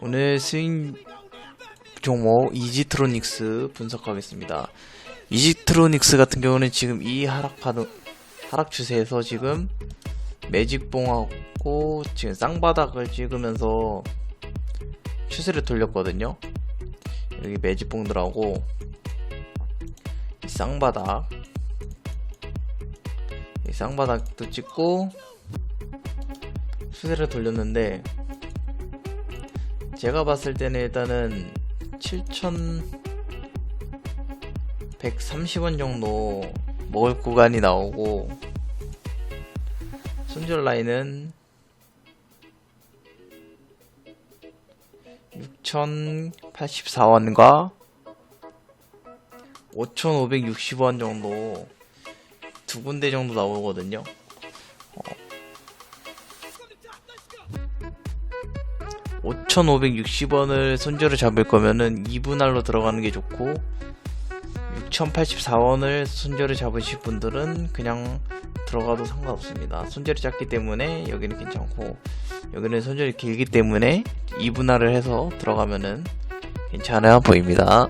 오늘 스윙 종목 이지트로닉스 분석하겠습니다. 이지트로닉스 같은 경우는 지금 이 하락 파동 하락 추세에서 지금 매직봉하고 지금 쌍바닥을 찍으면서 추세를 돌렸거든요. 여기 매직봉들하고 이 쌍바닥 이 쌍바닥도 찍고 추세를 돌렸는데 제가 봤을 때는 일단은 7,130원 정도 먹을 구간이 나오고 손절 라인은 6,084원과 5,560원 정도 두 군데 정도 나오거든요. 5,560원을 손절을 잡을 거면은 2분할로 들어가는 게 좋고 6,084원을 손절을 잡으실 분들은 그냥 들어가도 상관없습니다. 손절이 작기 때문에 여기는 괜찮고 여기는 손절이 길기 때문에 2분할을 해서 들어가면은 괜찮아 보입니다.